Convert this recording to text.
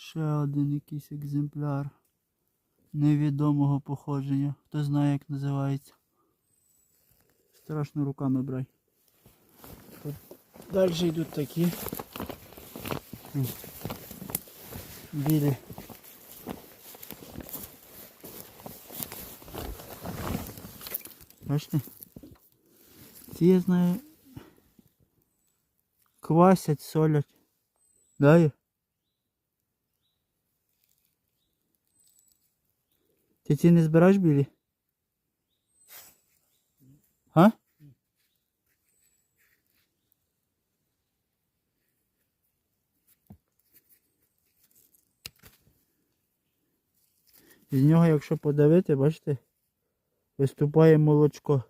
Ще один якийсь екземпляр невідомого походження. Хто знає, як називається. Страшно руками брай. Далі йдуть такі. Білі. Бачите? Ці я знаю. Квасять, солять. Даю. Ти ці не збираєш білі? А? З нього, якщо подавити, бачите, виступає молочко.